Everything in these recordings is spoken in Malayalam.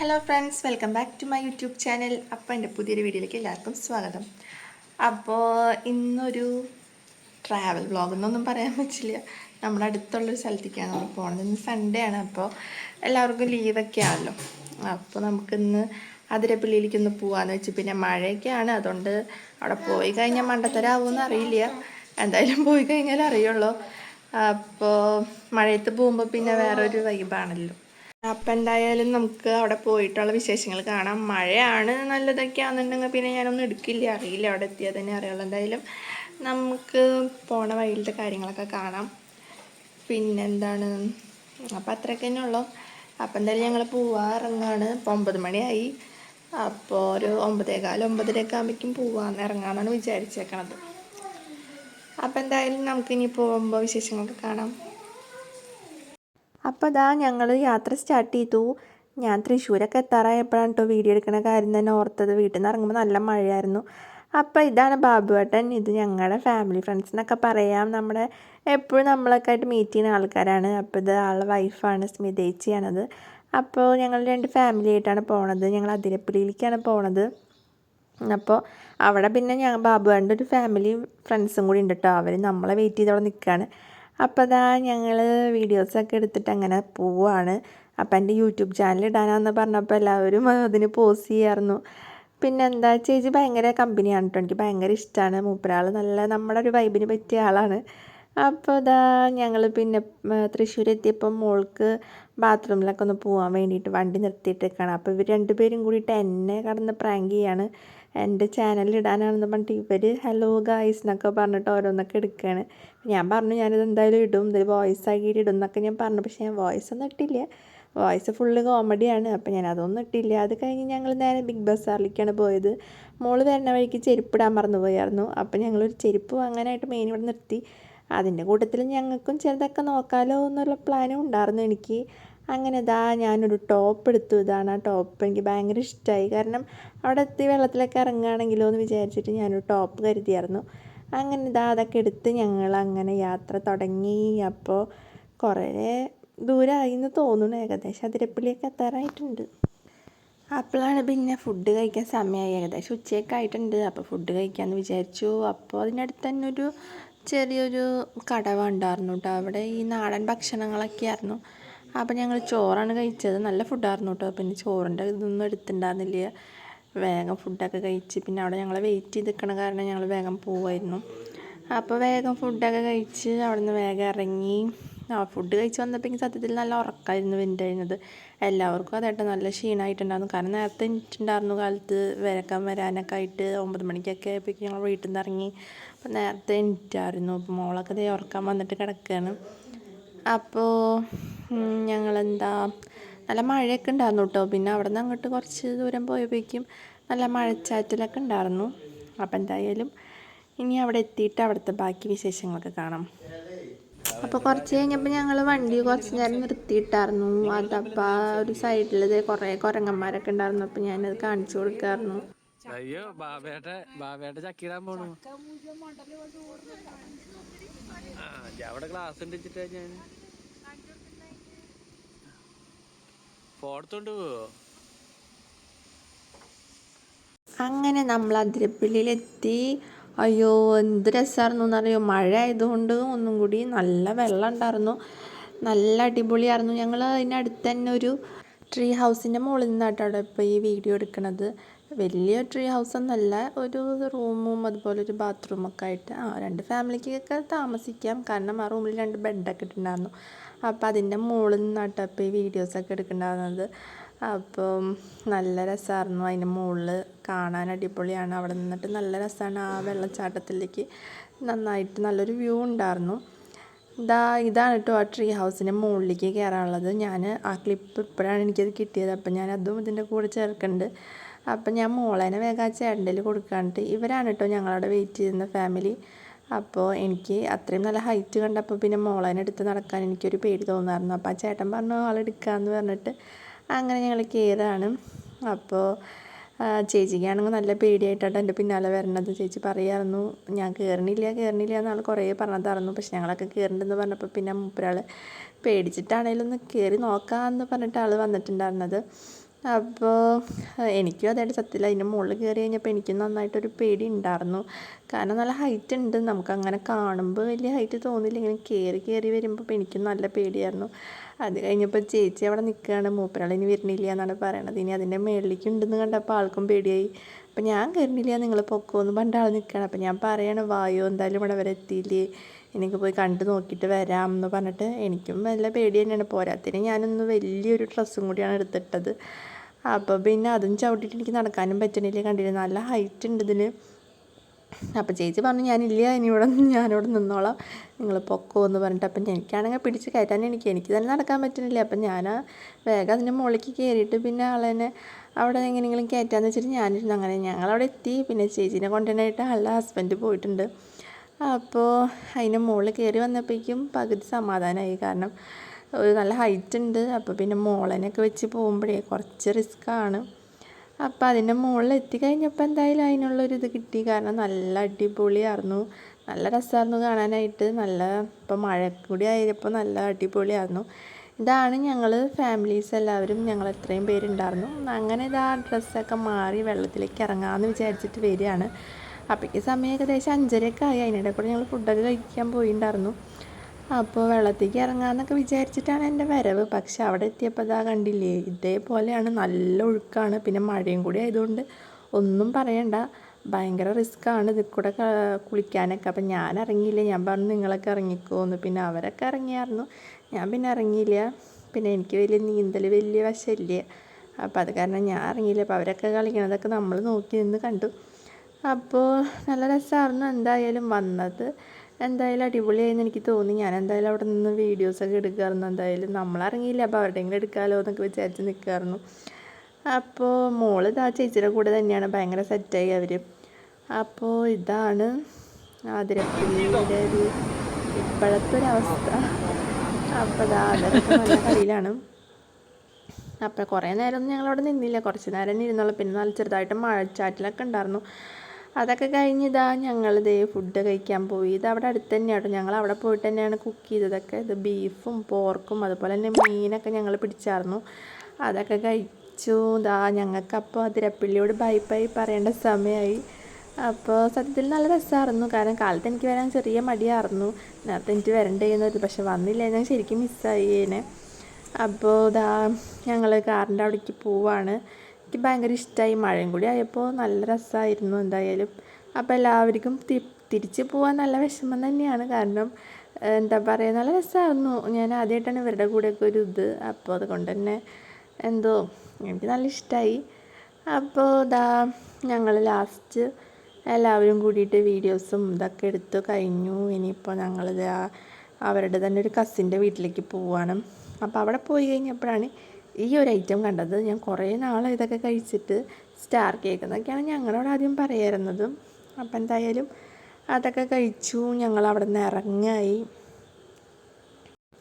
Hello friends welcome back to my YouTube channel അപ്പോൾ എന്റെ പുതിയൊരു വീഡിയോയിലേക്ക് എല്ലാവർക്കും സ്വാഗതം. അപ്പോൾ ഇന്നൊരു ട്രാവൽ വ്ളോഗ് എന്നൊന്നും പറയാൻ പറ്റില്ല. നമ്മുടെ അടുത്തുള്ളൊരു സ്ഥലത്തേക്കാണ് നമ്മൾ പോകുന്നത് ഇന്ന് സൺഡേ ആണ്. അപ്പോൾ എല്ലാവർക്കും ലീവൊക്കെ ആണല്ലോ. അപ്പോൾ നമുക്കിന്ന് അതിരപ്പള്ളിയിലേക്ക് ഒന്ന് പോകാമെന്ന് വെച്ച്. പിന്നെ മഴയൊക്കെയാണ്. അതുകൊണ്ട് അവിടെ പോയി കഴിഞ്ഞാൽ മണ്ടത്തരാവുമെന്ന് അറിയില്ല. എന്തായാലും പോയി കഴിഞ്ഞാൽ അറിയുള്ളൂ. അപ്പോൾ മഴയത്ത് പോകുമ്പോൾ പിന്നെ വേറൊരു വൈബാണല്ലോ അപ്പം എന്തായാലും നമുക്ക് അവിടെ പോയിട്ടുള്ള വിശേഷങ്ങൾ കാണാം. മഴയാണ് നല്ലതൊക്കെ ആണെന്നുണ്ടെങ്കിൽ പിന്നെ ഞാനൊന്നും എടുക്കില്ല. അറിയില്ല അവിടെ എത്തിയാൽ തന്നെ അറിയുള്ളൂ. എന്തായാലും നമുക്ക് പോണ വഴിയിലത്തെ കാര്യങ്ങളൊക്കെ കാണാം. പിന്നെന്താണ്? അപ്പം അത്രയൊക്കെ തന്നെ ഉള്ളു. അപ്പം എന്തായാലും ഞങ്ങൾ പോവാറിറങ്ങാണ് ഇപ്പോൾ ഒമ്പത് മണിയായി. അപ്പോൾ ഒരു ഒമ്പതേകാലം ഒമ്പതരയൊക്കെ ആകുമ്പോഴേക്കും പോവാന്ന് ഇറങ്ങാമെന്നാണ് വിചാരിച്ചേക്കണത്. അപ്പം എന്തായാലും നമുക്കിനി പോകുമ്പോൾ വിശേഷങ്ങളൊക്കെ കാണാം. അപ്പോൾ ഇതാ ഞങ്ങൾ യാത്ര സ്റ്റാർട്ട് ചെയ്തു. ഞാൻ തൃശ്ശൂരൊക്കെ എത്താറായപ്പോഴാണ് കേട്ടോ വീഡിയോ എടുക്കുന്ന കാര്യം തന്നെ ഓർത്തത്. വീട്ടിൽ നിന്ന് ഇറങ്ങുമ്പോൾ നല്ല മഴയായിരുന്നു. അപ്പോൾ ഇതാണ് ബാബുവേട്ടൻ ഇത് ഞങ്ങളുടെ ഫാമിലി ഫ്രണ്ട്സ് എന്നൊക്കെ പറയാം. നമ്മുടെ എപ്പോഴും നമ്മളൊക്കെ ആയിട്ട് മീറ്റ് ചെയ്യുന്ന ആൾക്കാരാണ്. അപ്പോൾ ഇത് ആളുടെ വൈഫാണ് സ്മിതേച്ചിയാണത്. അപ്പോൾ ഞങ്ങൾ രണ്ട് ഫാമിലി ആയിട്ടാണ് പോണത്. ഞങ്ങൾ അതിരപ്പള്ളിയിലേക്കാണ് പോണത്. അപ്പോൾ അവിടെ പിന്നെ ഞാൻ ബാബുവേന്റെ ഒരു ഫാമിലി ഫ്രണ്ട്സും കൂടി ഉണ്ട് കേട്ടോ അവർ നമ്മളെ വെയിറ്റ് ചെയ്ത് അവിടെ നിൽക്കുകയാണ് അപ്പോൾ അതാ ഞങ്ങൾ വീഡിയോസൊക്കെ എടുത്തിട്ട് അങ്ങനെ പോവാണ്. അപ്പം എന്റെ യൂട്യൂബ് ചാനൽ ഇടാനാന്ന് പറഞ്ഞപ്പോൾ എല്ലാവരും അതിന് പോസ് ചെയ്യായിരുന്നു പിന്നെ എന്താ ചേച്ചി ഭയങ്കര കമ്പനിയാണ് കേട്ടോ എനിക്ക് ഭയങ്കര ഇഷ്ടമാണ് മൂപ്പരാൾ നല്ല നമ്മുടെ ഒരു വൈബിന് പറ്റിയ ആളാണ്. അപ്പോൾ ഇതാ ഞങ്ങൾ പിന്നെ തൃശ്ശൂർ എത്തിയപ്പോൾ മോൾക്ക് ബാത്റൂമിലൊക്കെ ഒന്ന് പോകാൻ വേണ്ടിയിട്ട് വണ്ടി നിർത്തിയിട്ടേക്കാണ്. അപ്പോൾ ഇവർ രണ്ടുപേരും കൂടിയിട്ട് എന്നെ കടന്ന് പ്രാങ്ക് ചെയ്യാണ്. എന്റെ ചാനലിൽ ഇടാനാണെന്ന് പറഞ്ഞിട്ട് ഇവർ ഹലോ ഗായ്സ് എന്നൊക്കെ പറഞ്ഞിട്ട് ഓരോന്നൊക്കെ എടുക്കുകയാണ് ഞാൻ പറഞ്ഞു ഞാനിത് എന്തായാലും ഇടും. ഇത് വോയിസ് ആക്കിയിട്ട് ഇടും എന്നൊക്കെ ഞാൻ പറഞ്ഞു. പക്ഷേ ഞാൻ വോയിസ് ഒന്നും ഇട്ടില്ല. വോയിസ് ഫുള്ള് കോമഡിയാണ് അപ്പോൾ ഞാൻ അതൊന്നും ഇട്ടില്ല. അത് കഴിഞ്ഞ് ഞങ്ങൾ നേരെ ബിഗ് ബസാറിലേക്കാണ് പോയത്. മോൾ വരുന്ന വഴിക്ക് ചെരുപ്പിടാൻ മറന്നു പോയായിരുന്നു അപ്പോൾ ഞങ്ങളൊരു ചെരുപ്പ് വാങ്ങാനായിട്ട് മെയിൻ ഇവിടെ നിർത്തി. അതിന്റെ കൂട്ടത്തിൽ ഞങ്ങൾക്കും ചിലതൊക്കെ നോക്കാമല്ലോ എന്നുള്ള പ്ലാനും ഉണ്ടായിരുന്നു എനിക്ക്. അങ്ങനെ ഇതാ ഞാനൊരു ടോപ്പ് എടുത്തു. ഇതാണ് ആ ടോപ്പ് എനിക്ക് ഭയങ്കര ഇഷ്ടമായി കാരണം അവിടെ എത്തി വെള്ളത്തിലൊക്കെ ഇറങ്ങുകയാണെങ്കിലോ എന്ന് വിചാരിച്ചിട്ട് ഞാനൊരു ടോപ്പ് കരുതിയായിരുന്നു. അങ്ങനെ ഇതാ അതൊക്കെ എടുത്ത് ഞങ്ങൾ അങ്ങനെ യാത്ര തുടങ്ങി. അപ്പോൾ കുറേ ദൂരമായി എന്ന് തോന്നുന്നു ഏകദേശം. അതിരപ്പള്ളിയൊക്കെ എത്താറായിട്ടുണ്ട്. അപ്പോഴാണ് പിന്നെ ഫുഡ് കഴിക്കാൻ സമയമായി. ഏകദേശം ഉച്ചയൊക്കെ ആയിട്ടുണ്ട്. അപ്പോൾ ഫുഡ് കഴിക്കാമെന്ന് വിചാരിച്ചു. അപ്പോൾ അതിനടുത്ത് തന്നെ ഒരു ചെറിയൊരു കടവ ഉണ്ടായിരുന്നു കേട്ടോ. അവിടെ ഈ നാടൻ ഭക്ഷണങ്ങളൊക്കെ ആയിരുന്നു. അപ്പോൾ ഞങ്ങൾ ചോറാണ് കഴിച്ചത്. നല്ല ഫുഡായിരുന്നു കേട്ടോ പിന്നെ ചോറിന്റെ ഇതൊന്നും എടുത്തിട്ടുണ്ടായിരുന്നില്ല. വേഗം ഫുഡൊക്കെ കഴിച്ച്. പിന്നെ അവിടെ ഞങ്ങൾ വെയിറ്റ് ചെയ്ത് നിൽക്കണ കാരണം ഞങ്ങൾ വേഗം പോവായിരുന്നു. അപ്പോൾ വേഗം ഫുഡൊക്കെ കഴിച്ച് അവിടെ നിന്ന് വേഗം ഇറങ്ങി. ആ ഫുഡ് കഴിച്ച് വന്നപ്പോൾ സത്യത്തിൽ നല്ല ഉറക്കമായിരുന്നു വിന്റഴിഞ്ഞത് എല്ലാവർക്കും അതായിട്ട് നല്ല ക്ഷീണമായിട്ടുണ്ടായിരുന്നു. കാരണം നേരത്തെ എനിക്കുണ്ടായിരുന്നു കാലത്ത് വരക്കാൻ വരാനൊക്കെ ആയിട്ട് ഒമ്പത് മണിക്കൊക്കെ ആയപ്പോഴേക്കും ഞങ്ങൾ വീട്ടിൽ നിന്ന് ഇറങ്ങി. അപ്പോൾ നേരത്തെ എനിറ്റായിരുന്നു അപ്പോൾ മോളൊക്കെ ദേ ഉറക്കാൻ വന്നിട്ട് കിടക്കുകയാണ് അപ്പോൾ ഞങ്ങളെന്താ നല്ല മഴയൊക്കെ ഉണ്ടായിരുന്നു കേട്ടോ. പിന്നെ അവിടെ നിന്ന് അങ്ങോട്ട് കുറച്ച് ദൂരം പോയപ്പോഴേക്കും നല്ല മഴച്ചാറ്റലൊക്കെ ഉണ്ടായിരുന്നു. അപ്പം എന്തായാലും ഇനി അവിടെ എത്തിയിട്ട് അവിടുത്തെ ബാക്കി വിശേഷങ്ങളൊക്കെ കാണാം. അപ്പോൾ കുറച്ച് കഴിഞ്ഞപ്പോൾ ഞങ്ങൾ വണ്ടി കുറച്ച് നേരം നിർത്തിയിട്ടായിരുന്നു. അതപ്പോൾ ഒരു സൈഡിൽ കുറേ കുരങ്ങന്മാരൊക്കെ ഉണ്ടായിരുന്നു. അപ്പോൾ ഞാനത് കാണിച്ചു കൊടുക്കായിരുന്നു. അയ്യോ ബാബേട്ടെ ബാബേട്ടെ ചക്കിടാൻ പോണു. ആ അവിടെ ക്ലാസ് ഉണ്ട് വെച്ചിട്ടാ ഞാൻ ഫോടത്തോണ്ട് പോവോ? അങ്ങനെ നമ്മൾ അതിരപ്പള്ളിയിലെത്തി. അയ്യോ എന്ത് രസമായിരുന്നു എന്നറിയോ? മഴ ആയതുകൊണ്ട് ഒന്നും കൂടി നല്ല വെള്ളം ഉണ്ടായിരുന്നു. നല്ല അടിപൊളിയായിരുന്നു. ഞങ്ങൾ അതിനടുത്ത് തന്നെ ഒരു ട്രീ ഹൗസിന്റെ മുകളിൽ നിന്നായിട്ടാണ് ഇപ്പോൾ ഈ വീഡിയോ എടുക്കുന്നത് വലിയ ട്രീ ഹൗസ് ഒന്നല്ല ഒരു റൂമും അതുപോലെ ഒരു ബാത്റൂമൊക്കെ ആയിട്ട്. ആ രണ്ട് ഫാമിലിക്കൊക്കെ താമസിക്കാം. കാരണം ആ റൂമിൽ രണ്ട് ബെഡൊക്കെ ഇട്ടിട്ടുണ്ടായിരുന്നു. അപ്പോൾ അതിന്റെ മുകളിൽ നിന്നാട്ടോ ഇപ്പോൾ ഈ വീഡിയോസൊക്കെ എടുക്കുന്നുണ്ടായിരുന്നത് അപ്പം നല്ല രസമായിരുന്നു അതിന്റെ മുകളിൽ കാണാൻ അടിപൊളിയാണ്. അവിടെ നിന്നിട്ട് നല്ല രസമാണ് ആ വെള്ളച്ചാട്ടത്തിലേക്ക് നന്നായിട്ട് നല്ലൊരു വ്യൂ ഉണ്ടായിരുന്നു. ഇതാ ഇതാണ് കേട്ടോ ആ ട്രീ ഹൗസിന്റെ മുകളിലേക്ക് കയറാനുള്ളത്. ഞാൻ ആ ക്ലിപ്പ് ഇപ്പോഴാണ് എനിക്കത് കിട്ടിയത്. അപ്പം ഞാൻ അതും ഇതിന്റെ കൂടെ ചേർക്കുന്നുണ്ട്. അപ്പം ഞാൻ മോളേനെ വേഗം ആ ചേട്ടന്റെ കൊടുക്കാണ്ട് ഇവരാണ് കേട്ടോ ഞങ്ങളവിടെ വെയിറ്റ് ചെയ്യുന്ന ഫാമിലി അപ്പോൾ എനിക്ക് അത്രയും നല്ല ഹൈറ്റ് കണ്ടപ്പോൾ പിന്നെ മോളേനെ എടുത്ത് നടക്കാൻ എനിക്കൊരു പേടി തോന്നാറുണ്ട് അപ്പോൾ ആ ചേട്ടൻ പറഞ്ഞു ആളെടുക്കാമെന്ന് പറഞ്ഞിട്ട് അങ്ങനെ ഞങ്ങൾ കയറാണ് അപ്പോൾ ചേച്ചിക്കാണെങ്കിൽ നല്ല പേടിയായിട്ടാണ് എന്റെ പിന്നാലെ വരണത്. ചേച്ചി പറയായിരുന്നു ഞാൻ കയറണില്ല കയറണില്ല എന്നാൾ കുറേ പറഞ്ഞതായിരുന്നു. പക്ഷെ ഞങ്ങളൊക്കെ കയറണ്ടെന്ന് പറഞ്ഞപ്പോൾ പിന്നെ മൂപ്പരാൾ പേടിച്ചിട്ടാണേലും ഒന്ന് കയറി നോക്കാമെന്ന് പറഞ്ഞിട്ട് ആൾ വന്നിട്ടുണ്ടായിരുന്നത്. അപ്പോൾ എനിക്കും അതായത് സത്യത്തിൽ അതിന്റെ മുകളിൽ കയറി കഴിഞ്ഞപ്പോൾ എനിക്കും നന്നായിട്ടൊരു പേടി ഉണ്ടായിരുന്നു. കാരണം നല്ല ഹൈറ്റ് ഉണ്ട്. നമുക്ക് അങ്ങനെ കാണുമ്പോൾ വലിയ ഹൈറ്റ് തോന്നില്ല. ഇങ്ങനെ കയറി കയറി വരുമ്പോൾ ഇപ്പോൾ എനിക്കും നല്ല പേടിയായിരുന്നു. അത് കഴിഞ്ഞപ്പോൾ ചേച്ചി അവിടെ നിൽക്കുകയാണ്. മൂപ്പരാൾ ഇനി വരുന്നില്ല എന്നാണ് പറയണത്. ഇനി അതിന്റെ മുകളിലേക്ക് ഉണ്ടെന്ന് കണ്ടപ്പോൾ ആൾക്കും പേടിയായി. അപ്പം ഞാൻ കയറുന്നില്ല. നിങ്ങൾ പൊക്കോന്ന് പണ്ട് ആൾ നിൽക്കുകയാണ്. അപ്പം ഞാൻ പറയണം വായോ എന്തായാലും ഇവിടെ വരെ എത്തിയില്ലേ? എനിക്ക് പോയി കണ്ടു നോക്കിയിട്ട് വരാം എന്ന് പറഞ്ഞിട്ട് എനിക്കും നല്ല പേടി തന്നെയാണ്. പോരാത്തിന് ഞാനൊന്ന് വലിയൊരു ഡ്രസ്സും കൂടിയാണ് എടുത്തിട്ടത്. അപ്പോൾ പിന്നെ അതും ചവിട്ടിയിട്ട് എനിക്ക് നടക്കാനും പറ്റണില്ല. കണ്ടില്ല? നല്ല ഹൈറ്റ് ഉണ്ട് ഇതിന് അപ്പോൾ ചേച്ചി പറഞ്ഞു ഞാനില്ല ഇനി ഇവിടെ ഞാനിവിടെ നിന്നോളാം. നിങ്ങൾ പൊക്കോ എന്ന് പറഞ്ഞിട്ട്. അപ്പം എനിക്കാണെങ്കിൽ പിടിച്ച് കയറ്റാൻ എനിക്ക് എനിക്ക് തന്നെ നടക്കാൻ പറ്റുന്നില്ല അപ്പം ഞാൻ വേഗം അതിന്റെ മുകളിലേക്ക് കയറിയിട്ട് പിന്നെ ആളെന്നെ അവിടെ എങ്ങനെയെങ്കിലും കയറ്റാന്ന് വെച്ചിട്ട് ഞാനിരുന്നു. അങ്ങനെ ഞങ്ങളവിടെ എത്തി. പിന്നെ ചേച്ചീനെ കൊണ്ടുവരാനായിട്ട് ആളുടെ ഹസ്ബൻഡ് പോയിട്ടുണ്ട്. അപ്പോൾ അതിന്റെ മുകളിൽ കയറി വന്നപ്പോഴേക്കും പകുതി സമാധാനമായി. കാരണം ഒരു നല്ല ഹൈറ്റ് ഉണ്ട്. അപ്പോൾ പിന്നെ മോളനൊക്കെ വെച്ച് പോകുമ്പോഴേ കുറച്ച് റിസ്ക്കാണ് അപ്പോൾ അതിന്റെ മുകളിൽ എത്തിക്കഴിഞ്ഞപ്പോൾ എന്തായാലും അതിനുള്ളൊരു ഇത് കിട്ടി. കാരണം നല്ല അടിപൊളിയായിരുന്നു. നല്ല രസമായിരുന്നു കാണാനായിട്ട്. നല്ല ഇപ്പം മഴ കൂടി ആയപ്പോൾ നല്ല അടിപൊളിയായിരുന്നു. ഇതാണ് ഞങ്ങൾ ഫാമിലീസ് എല്ലാവരും ഞങ്ങൾ എത്രയും പേരുണ്ടായിരുന്നു അങ്ങനെ ഇതാ ഡ്രസ്സൊക്കെ മാറി വെള്ളത്തിലേക്ക് ഇറങ്ങാമെന്ന് വിചാരിച്ചിട്ട് വരികയാണ്. അപ്പോഴേക്ക് സമയം ഏകദേശം അഞ്ചരയൊക്കെ ആയി. അതിനിടെ കൂടെ ഞങ്ങൾ ഫുഡൊക്കെ കഴിക്കാൻ പോയിണ്ടായിരുന്നു. അപ്പോൾ വെള്ളത്തേക്ക് ഇറങ്ങാമെന്നൊക്കെ വിചാരിച്ചിട്ടാണ് എന്റെ വരവ്. പക്ഷെ അവിടെ എത്തിയപ്പോൾ അതാ കണ്ടില്ലേ ഇതേപോലെയാണ് നല്ല ഒഴുക്കാണ്. പിന്നെ മഴയും കൂടി ആയതുകൊണ്ട് ഒന്നും പറയണ്ട. ഭയങ്കര റിസ്ക്കാണ് ഇതിൽ കൂടെ കുളിക്കാനൊക്കെ. അപ്പം ഞാൻ ഇറങ്ങിയില്ല. ഞാൻ പറഞ്ഞു നിങ്ങളൊക്കെ ഇറങ്ങിക്കോന്ന്. പിന്നെ അവരൊക്കെ ഇറങ്ങിയായിരുന്നു. ഞാൻ പിന്നെ ഇറങ്ങിയില്ല. പിന്നെ എനിക്ക് വലിയ നീന്തൽ വലിയ വശമില്ല. അപ്പോൾ അത് കാരണം ഞാൻ ഇറങ്ങിയില്ല. അപ്പോൾ അവരൊക്കെ കളിക്കണതൊക്കെ നമ്മൾ നോക്കി നിന്ന് കണ്ടു. അപ്പോൾ നല്ല രസമായിരുന്നു എന്തായാലും വന്നത് എന്തായാലും അടിപൊളിയായെന്ന് എനിക്ക് തോന്നി. ഞാൻ എന്തായാലും അവിടെ നിന്ന് വീഡിയോസൊക്കെ എടുക്കാറുണ്ട്. എന്തായാലും നമ്മളിറങ്ങിയില്ല അപ്പോൾ അവരുടെയെങ്കിലും എടുക്കാമല്ലോ എന്നൊക്കെ വിചാരിച്ച് നിൽക്കാറുണ്ട് അപ്പോൾ മോൾ ഇതാ ചേച്ചിയുടെ കൂടെ തന്നെയാണ്. ഭയങ്കര സെറ്റായി അവർ അപ്പോൾ ഇതാണ് ആതിരപ്പള്ളിയുടെ ഒരു ഇപ്പോഴത്തെ ഒരു അവസ്ഥ. അപ്പോൾ ഇതാ അതൊക്കെ നല്ല അപ്പോൾ കുറേ നേരമൊന്നും ഞങ്ങളവിടെ നിന്നില്ല. കുറച്ച് നേരം ഇരുന്നുള്ളൂ പിന്നെ നല്ല ചെറുതായിട്ട് മഴച്ചാറ്റിലൊക്കെ ഉണ്ടായിരുന്നു. അതൊക്കെ കഴിഞ്ഞ് ഇതാ ഞങ്ങൾ ഇതേ ഫുഡ് കഴിക്കാൻ പോയി. ഇത് അവിടെ അടുത്ത് തന്നെയാണ് ഞങ്ങൾ അവിടെ പോയിട്ട് തന്നെയാണ് കുക്ക് ചെയ്തതൊക്കെ ഇത് ബീഫും പോർക്കും അതുപോലെ തന്നെ മീനൊക്കെ ഞങ്ങൾ പിടിച്ചായിരുന്നു അതൊക്കെ കഴിച്ചു. ഇതാ ഞങ്ങൾക്കപ്പോൾ അതിരപ്പള്ളിയോട് ബൈ ബൈ പറയേണ്ട സമയമായി അപ്പോൾ സത്യത്തിൽ നല്ല രസമായിരുന്നു കാരണം കാലത്ത് എനിക്ക് വരാൻ ചെറിയ മടിയായിരുന്നു നേരത്തെ എനിക്ക് വരണ്ടേന്നത് പക്ഷെ വന്നില്ല. ഞാൻ ശരിക്കും മിസ്സായി അപ്പോൾ ഇതാ ഞങ്ങൾ കാറിന്റെ അവിടേക്ക് പോവാണ്. എനിക്ക് ഭയങ്കര ഇഷ്ടമായി മഴയും കൂടി ആയപ്പോൾ നല്ല രസമായിരുന്നു എന്തായാലും. അപ്പോൾ എല്ലാവർക്കും തി തിരിച്ച് പോകാൻ നല്ല വിഷമം തന്നെയാണ്. കാരണം എന്താ പറയുക നല്ല രസമായിരുന്നു ഞാൻ ആദ്യമായിട്ടാണ് ഇവരുടെ കൂടെയൊക്കെ ഒരു ഇത്. അപ്പോൾ അതുകൊണ്ട് തന്നെ എന്തോ എനിക്ക് നല്ല ഇഷ്ടമായി അപ്പോൾ ഇതാ ഞങ്ങൾ ലാസ്റ്റ് എല്ലാവരും കൂടിയിട്ട് വീഡിയോസും ഇതൊക്കെ എടുത്ത് കഴിഞ്ഞു. ഇനിയിപ്പോൾ ഞങ്ങളിത് അവരുടെ തന്നെ ഒരു കസിന്റെ വീട്ടിലേക്ക് പോവുകയാണ് അപ്പോൾ അവിടെ പോയി കഴിഞ്ഞപ്പോഴാണ് ഈ ഒരു ഐറ്റം കണ്ടത് ഞാൻ കുറേ നാളെ ഇതൊക്കെ കഴിച്ചിട്ട് സ്റ്റാർ കേക്ക് എന്നൊക്കെയാണ് ഞങ്ങളോട് ആദ്യം പറയാറുന്നത്. അപ്പം എന്തായാലും അതൊക്കെ കഴിച്ചു ഞങ്ങൾ അവിടെ നിന്ന് ഇറങ്ങായി.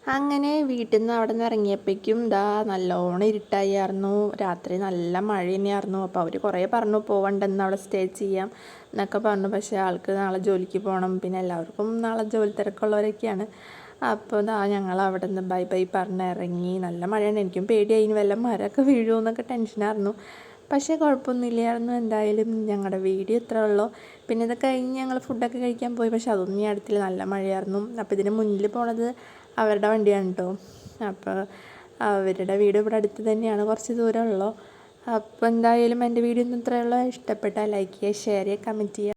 അങ്ങനെ വീട്ടിൽ നിന്ന് അവിടെ നിന്ന് ഇറങ്ങിയപ്പോഴേക്കും ഇതാ നല്ലോണം ഇരുട്ടായിരുന്നു. രാത്രി നല്ല മഴ തന്നെയായിരുന്നു അപ്പോൾ അവർ കുറേ പറഞ്ഞു പോകണ്ടെന്ന് അവിടെ സ്റ്റേ ചെയ്യാം എന്നൊക്കെ പറഞ്ഞു. പക്ഷേ ആൾക്ക് നാളെ ജോലിക്ക് പോകണം പിന്നെ എല്ലാവർക്കും നാളെ ജോലി തിരക്കുള്ളവരൊക്കെയാണ്. അപ്പോൾ ഇതാ ഞങ്ങൾ അവിടെ നിന്ന് ബൈ ബൈ പറഞ്ഞ് ഇറങ്ങി നല്ല മഴയാണ്. എനിക്കും പേടിയായി. ഇനി വല്ല മരമൊക്കെ വീഴുമെന്നൊക്കെ ടെൻഷനായിരുന്നു. പക്ഷേ കുഴപ്പമൊന്നുമില്ലായിരുന്നു. എന്തായാലും ഞങ്ങളുടെ വീഡിയോ ഇത്ര ഉള്ളൂ. പിന്നെ ഇത് കഴിഞ്ഞ് ഞങ്ങൾ ഫുഡൊക്കെ കഴിക്കാൻ പോയി. പക്ഷെ അതൊന്നും ഈ അടുത്തില്ല. നല്ല മഴയായിരുന്നു. അപ്പോൾ ഇതിന് മുന്നിൽ പോണത് അവരുടെ വണ്ടിയാണ് കേട്ടോ. അപ്പോൾ അവരുടെ വീട് ഇവിടെ അടുത്ത് തന്നെയാണ്. കുറച്ച് ദൂരമുള്ളൂ അപ്പോൾ എന്തായാലും എന്റെ വീഡിയോ ഒന്നും ഇത്രയുള്ളൂ ഇഷ്ടപ്പെട്ടാൽ ലൈക്ക് ചെയ്യുക ഷെയർ ചെയ്യുക കമന്റ് ചെയ്യുക.